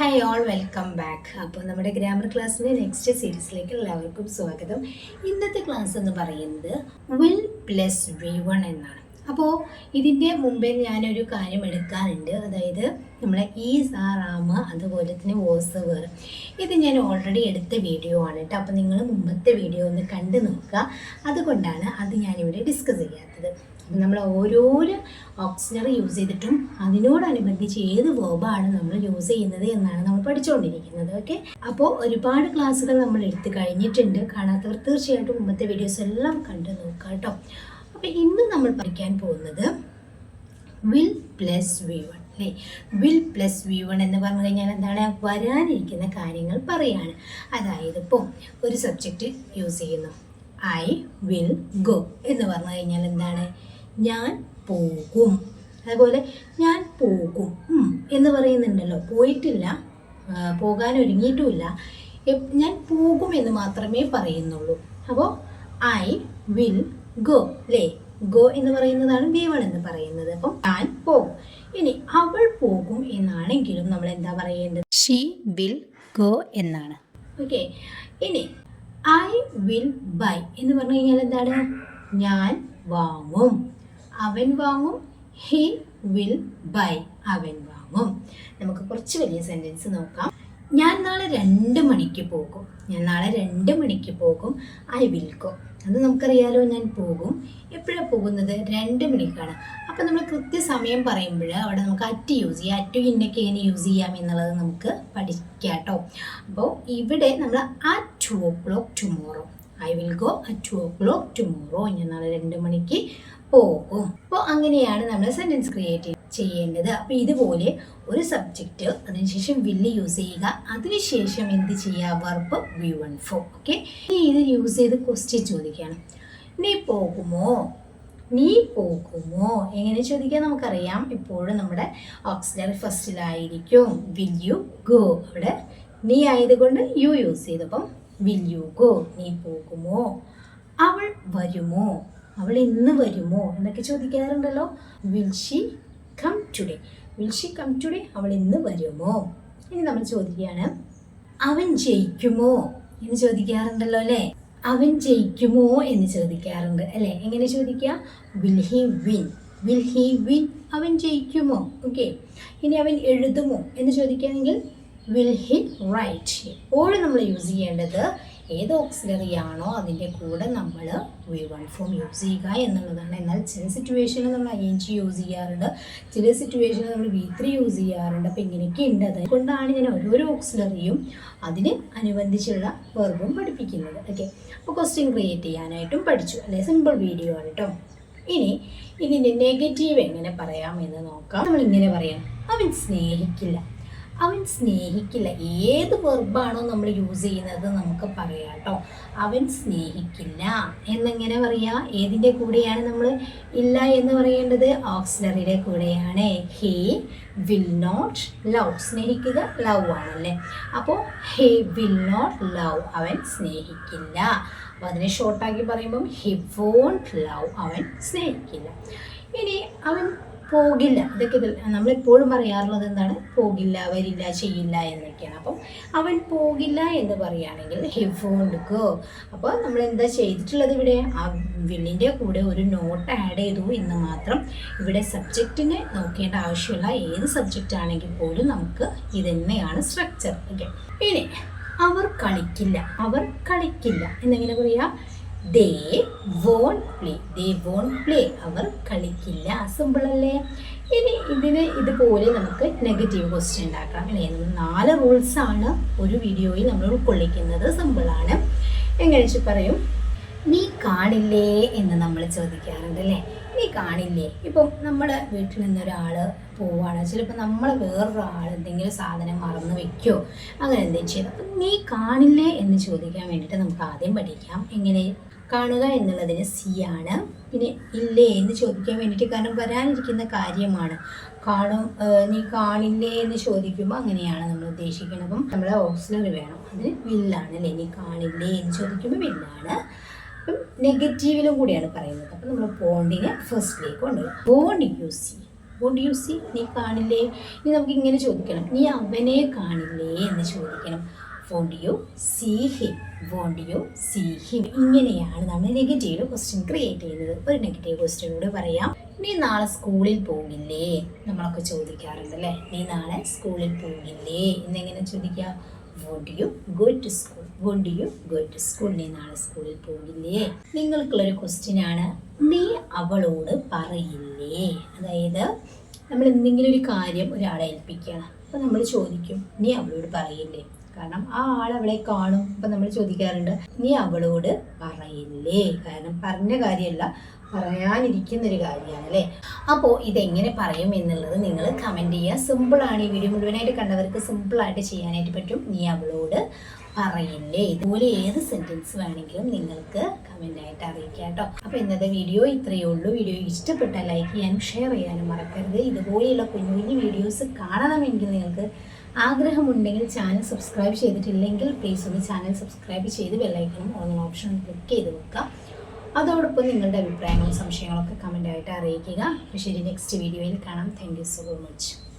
Hi all welcome back അപ്പോൾ നമ്മുടെ grammar ക്ലാസ്സിന്റെ നെക്സ്റ്റ് സീരീസിലേക്ക് എല്ലാവർക്കും സ്വാഗതം. ഇന്നത്തെ ക്ലാസ് എന്ന് പറയുന്നത് വിൽ പ്ലസ് വി വൺ എന്നാണ്. അപ്പോൾ ഇതിന്റെ മുമ്പേ ഞാനൊരു കാര്യം എടുക്കാറുണ്ട്. അതായത് നമ്മളെ ഈ സാറാമ് അതുപോലെ തന്നെ വോസ് വേർ ഇത് ഞാൻ ഓൾറെഡി എടുത്ത വീഡിയോ ആണ് കേട്ടോ അപ്പോൾ നിങ്ങൾ മുമ്പത്തെ വീഡിയോ ഒന്ന് കണ്ടു നോക്കുക. അതുകൊണ്ടാണ് അത് ഞാനിവിടെ ഡിസ്കസ് ചെയ്യാത്തത്. നമ്മൾ ഓരോരോ ഓക്സിലറി യൂസ് ചെയ്തിട്ടും അതിനോടനുബന്ധിച്ച് ഏത് വേർബാണ് നമ്മൾ യൂസ് ചെയ്യുന്നത് എന്നാണ് നമ്മൾ പഠിച്ചുകൊണ്ടിരിക്കുന്നത് ഓക്കെ അപ്പോൾ ഒരുപാട് ക്ലാസ്സുകൾ നമ്മൾ എടുത്ത് കഴിഞ്ഞിട്ടുണ്ട്. കാണാത്തവർ തീർച്ചയായിട്ടും മുമ്പത്തെ വീഡിയോസ് എല്ലാം കണ്ടു നോക്കുക കേട്ടോ അപ്പോൾ ഇന്ന് നമ്മൾ പഠിക്കാൻ പോകുന്നത് വിൽ പ്ലസ് വി വൺ അല്ലേ? വിൽ പ്ലസ് വി വൺ എന്ന് പറഞ്ഞു കഴിഞ്ഞാൽ എന്താണ്? വരാനിരിക്കുന്ന കാര്യങ്ങൾ പറയാണ്. അതായത് ഇപ്പോൾ ഒരു സബ്ജക്റ്റ് യൂസ് ചെയ്യുന്നു. ഐ വിൽ ഗോ എന്ന് പറഞ്ഞു കഴിഞ്ഞാൽ എന്താണ്? ഞാൻ പോകും. അതുപോലെ ഞാൻ പോകും. എന്ന് പറയുന്നുണ്ടല്ലോ. പോയിട്ടില്ല. പോകാൻ ഒരുങ്ങിയിട്ടുമില്ല ഞാൻ പോകും എന്ന് മാത്രമേ പറയുന്നുള്ളൂ. അപ്പോൾ ഐ വിൽ ഗോ ലേ ഗോ എന്ന് പറയുന്നതാണ് വി വൺ എന്ന് പറയുന്നത്. അപ്പം ഞാൻ പോകും. ഇനി അവൾ പോകും എന്നാണെങ്കിലും നമ്മൾ എന്താ പറയേണ്ടത്? ഷീ വിൽ ഗോ എന്നാണ്. ഓക്കെ. ഇനി ഐ വിൽ ബൈ എന്ന് പറഞ്ഞു കഴിഞ്ഞാൽ എന്താണ്? ഞാൻ വാങ്ങും. അവൻ വാങ്ങും ഹി വിൽ ബൈ അവൻ വാങ്ങും. നമുക്ക് കുറച്ച് വലിയ സെന്റൻസ് നോക്കാം. ഞാൻ നാളെ രണ്ട് മണിക്ക് പോകും. ഞാൻ നാളെ രണ്ട് മണിക്ക് പോകും. ഐ വിൽ ഗോ അത് നമുക്കറിയാലോ ഞാൻ പോകും. എപ്പോഴാണ് പോകുന്നത്? രണ്ട് മണിക്കാണ്. അപ്പോൾ നമ്മൾ കൃത്യസമയം പറയുമ്പോൾ അവിടെ നമുക്ക് അറ്റ് യൂസ് ചെയ്യാം. അറ്റ് ഇന്നൊക്കെ എങ്ങനെ യൂസ് ചെയ്യാം എന്നുള്ളത് നമുക്ക് പഠിക്കാം കേട്ടോ. അപ്പോൾ ഇവിടെ നമ്മൾ at two o'clock tomorrow I will go at two o'clock tomorrow ഞാൻ നാളെ രണ്ട് മണിക്ക് പോകും അപ്പോൾ അങ്ങനെയാണ് നമ്മൾ സെന്റൻസ് ക്രിയേറ്റ് ചെയ്യേണ്ടത്. അപ്പോൾ ഇതുപോലെ ഒരു സബ്ജക്റ്റ് അതിനുശേഷം വില്ല് യൂസ് ചെയ്യുക. അതിനുശേഷം എന്ത് ചെയ്യുക verb V one for okay ഇത് യൂസ് ചെയ്ത് ക്വസ്റ്റ്യൻ ചോദിക്കുകയാണ് നീ പോകുമോ? നീ പോകുമോ? എങ്ങനെ ചോദിക്കാൻ നമുക്കറിയാം. ഇപ്പോഴും നമ്മുടെ ഓക്സിലറി ഫസ്റ്റിലായിരിക്കും വിൽ യു ഗോ അവിടെ നീ ആയതുകൊണ്ട് യു യൂസ് ചെയ്തപ്പം വിൽ യു ഗോ നീ പോകുമോ? അവൾ വരുമോ? അവൾ ഇന്ന് വരുമോ എന്നൊക്കെ ചോദിക്കാറുണ്ടല്ലോ. Will she come today will she come today അവൾ ഇന്ന് വരുമോ? ഇനി നമ്മൾ ചോദിക്കുകയാണ് അവൻ ജയിക്കുമോ എന്ന് ചോദിക്കാറുണ്ടല്ലോ അല്ലേ? അവൻ ജയിക്കുമോ എന്ന് ചോദിക്കാറുണ്ട് അല്ലേ? എങ്ങനെ ചോദിക്കുക? Will he win will he win അവൻ ജയിക്കുമോ? ഓക്കെ ഇനി അവൻ എഴുതുമോ എന്ന് ചോദിക്കുകയാണെങ്കിൽ വിൽ ഹി റൈറ്റ് ഓൾ നമ്മൾ യൂസ് ചെയ്യേണ്ടത് ഏത് ഓക്സിലറി ആണോ അതിന്റെ കൂടെ നമ്മൾ വി വൺ ഫോം യൂസ് ചെയ്യുക എന്നുള്ളതാണ്. എന്നാൽ ചില സിറ്റുവേഷനിൽ നമ്മൾ ഐ എൻ ജി യൂസ് ചെയ്യാറുണ്ട്. ചില സിറ്റുവേഷനിൽ നമ്മൾ വി ത്രീ യൂസ് ചെയ്യാറുണ്ട്. അപ്പോൾ ഇങ്ങനെയൊക്കെ ഉണ്ട്. അതുകൊണ്ടാണ് ഞാൻ ഓരോരോ ഓക്സിലറിയും അതിന് അനുബന്ധിച്ചുള്ള വെർബും പഠിപ്പിക്കുന്നത്. ഓക്കെ അപ്പോൾ ക്വസ്റ്റ്യൻ ക്രിയേറ്റ് ചെയ്യാനായിട്ടും പഠിച്ചു. അല്ലെ? സിമ്പിൾ വീഡിയോ ആണ് കേട്ടോ ഇനി ഇതിന്റെ നെഗറ്റീവ് എങ്ങനെ പറയാം എന്ന് നോക്കാം. നമ്മൾ ഇങ്ങനെ പറയാം. അവൻ സ്നേഹിക്കില്ല. അവൻ സ്നേഹിക്കില്ല. ഏത് വെർബാണോ നമ്മൾ യൂസ് ചെയ്യുന്നത് നമുക്ക് പറയാം കേട്ടോ അവൻ സ്നേഹിക്കില്ല എന്നെങ്ങനെ പറയാ. ഏതിന്റെ കൂടെയാണ് നമ്മൾ ഇല്ല എന്ന് പറയേണ്ടത്? ഓക്സിലറിയുടെ കൂടെയാണ്. ഹേ വിൽ നോട്ട് ലവ് സ്നേഹിക്കുക ലവ് ആണല്ലേ. അപ്പോൾ ഹേ വിൽ നോട്ട് ലവ് അവൻ സ്നേഹിക്കില്ല. അപ്പോൾ അതിനെ ഷോർട്ടാക്കി പറയുമ്പം ഹി വോണ്ട് ലവ് അവൻ സ്നേഹിക്കില്ല. ഇനി അവൻ പോകില്ല. ഇതൊക്കെ ഇതിൽ നമ്മളെപ്പോഴും പറയാറുള്ളത് എന്താണ്? പോകില്ല വരില്ല ചെയ്യില്ല എന്നൊക്കെയാണ്. അപ്പം അവൻ പോകില്ല എന്ന് പറയുകയാണെങ്കിൽ ഹി വോണ്ട് ഗോ അപ്പോൾ നമ്മൾ എന്താ ചെയ്തിട്ടുള്ളത് ഇവിടെ? ആ വില്ലിന്റെ കൂടെ ഒരു നോട്ട് ആഡ് ചെയ്തു. എന്ന് മാത്രം ഇവിടെ സബ്ജക്റ്റിനെ നോക്കേണ്ട ആവശ്യമില്ല ഏത് സബ്ജക്റ്റ് ആണെങ്കിൽ പോലും നമുക്ക് ഇത് തന്നെയാണ് സ്ട്രക്ചർ ഓക്കെ ഇനി അവർ കളിക്കില്ല അവർ കളിക്കില്ല എന്നെങ്ങനെ പറയാ. They won't play they won't play. അവർ കളിക്കില്ല. സിമ്പിൾ അല്ലേ? ഇനി ഇതിന് ഇതുപോലെ നമുക്ക് നെഗറ്റീവ് ക്വസ്റ്റ്യൻ ഉണ്ടാക്കാം. അല്ലേ നാല് റൂൾസ് ആണ് ഒരു വീഡിയോയിൽ നമ്മൾ ഉൾക്കൊള്ളിക്കുന്നത്. സിമ്പിളാണ് എങ്ങനെ വെച്ച് പറയും? നീ കാണില്ലേ? എന്ന് നമ്മൾ ചോദിക്കാറുണ്ട് അല്ലേ? നീ കാണില്ലേ? ഇപ്പം നമ്മുടെ വീട്ടിൽ നിന്നൊരാൾ പോവാണ് ചിലപ്പോൾ നമ്മൾ വേറൊരാൾ എന്തെങ്കിലും സാധനം മറന്നു വെക്കോ അങ്ങനെ എന്തെങ്കിലും ചെയ്തു. അപ്പം നീ കാണില്ലേ? എന്ന് ചോദിക്കാൻ വേണ്ടിയിട്ട് നമുക്ക് ആദ്യം പഠിക്കാം. എങ്ങനെ കാണുക എന്നുള്ളതിന് സി ആണ്. പിന്നെ ഇല്ലേ എന്ന് ചോദിക്കാൻ വേണ്ടിയിട്ട് കാരണം വരാനിരിക്കുന്ന കാര്യമാണ്. കാണും നീ കാണില്ലേ എന്ന് ചോദിക്കുമ്പോൾ അങ്ങനെയാണ് നമ്മൾ ഉദ്ദേശിക്കുന്നത് അപ്പം നമ്മളെ ഓക്സിലറി വേണം. അതിന് വില്ലാണ് അല്ലേ? നീ കാണില്ലേ എന്ന് ചോദിക്കുമ്പോൾ വില്ലാണ് അപ്പം നെഗറ്റീവിലും കൂടിയാണ് പറയുന്നത്. അപ്പം നമ്മൾ ബോണ്ടിനെ ഫസ്റ്റിലേക്ക് കൊണ്ടുവരും. Won't use see won't you see നീ കാണില്ലേ? ഇനി നമുക്ക് ഇങ്ങനെ ചോദിക്കണം. നീ അവനെ കാണില്ലേ എന്ന് ചോദിക്കണം. Won't you see him won't you see him ഇങ്ങനെയാണ് നമ്മൾ നെഗറ്റീവ് ക്വസ്റ്റ്യൻ ക്രിയേറ്റ് ചെയ്യുന്നത്. ഒരു നെഗറ്റീവ് ക്വസ്റ്റ്യൻ കൂടെ പറയാം. നീ നാളെ സ്കൂളിൽ പോകില്ലേ? നമ്മളൊക്കെ ചോദിക്കാറുണ്ട് അല്ലേ? നീ നാളെ സ്കൂളിൽ പോകില്ലേ? എന്നെങ്ങനെ ചോദിക്കാം won't you go to school won't you go to school നീ നാളെ സ്കൂളിൽ പോകില്ലേ? നിങ്ങൾക്കുള്ളൊരു ക്വസ്റ്റ്യൻ ആണ്. നീ അവളോട് പറയില്ലേ? അതായത് നമ്മൾ എന്തെങ്കിലും ഒരു കാര്യം ഒരാളെ ഏൽപ്പിക്കുകയാണ്. അപ്പോൾ നമ്മൾ ചോദിക്കും നീ അവളോട് പറയില്ലേ? കാരണം ആ ആൾ അവളെ കാണും. അപ്പം നമ്മൾ ചോദിക്കാറുണ്ട് നീ അവളോട് പറയില്ലേ? കാരണം പറഞ്ഞ കാര്യമല്ല പറയാനിരിക്കുന്ന ഒരു കാര്യമാണ് അല്ലേ അപ്പോൾ ഇതെങ്ങനെ പറയും എന്നുള്ളത് നിങ്ങൾ കമന്റ് ചെയ്യുക. സിമ്പിളാണ് ഈ വീഡിയോ മുഴുവനായിട്ട് കണ്ടവർക്ക് സിമ്പിളായിട്ട് ചെയ്യാനായിട്ട് പറ്റും. നീ അവളോട് പറയില്ലേ? ഇതുപോലെ ഏത് സെന്റൻസ് വേണമെങ്കിലും നിങ്ങൾക്ക് കമന്റായിട്ട് അറിയിക്കാം കേട്ടോ. അപ്പോൾ ഇന്നത്തെ വീഡിയോ ഇത്രയേ ഉള്ളൂ. വീഡിയോ ഇഷ്ടപ്പെട്ട ലൈക്ക് ചെയ്യാനും ഷെയർ ചെയ്യാനും മറക്കരുത്. ഇതുപോലെയുള്ള കുഞ്ഞു കുഞ്ഞു വീഡിയോസ് കാണണമെങ്കിൽ നിങ്ങൾക്ക് ആഗ്രഹമുണ്ടെങ്കിൽ ചാനൽ സബ്സ്ക്രൈബ് ചെയ്തിട്ടില്ലെങ്കിൽ പ്ലീസ് ഒന്ന് ചാനൽ സബ്സ്ക്രൈബ് ചെയ്ത് ബെല്ലൈക്കണം ഓൺ ഓപ്ഷൻ ക്ലിക്ക് ചെയ്ത് വെക്കുക. അതോടൊപ്പം നിങ്ങളുടെ അഭിപ്രായങ്ങളും സംശയങ്ങളൊക്കെ കമന്റായിട്ട് അറിയിക്കുക. ശരി നെക്സ്റ്റ് വീഡിയോയിൽ കാണാം. Thank so much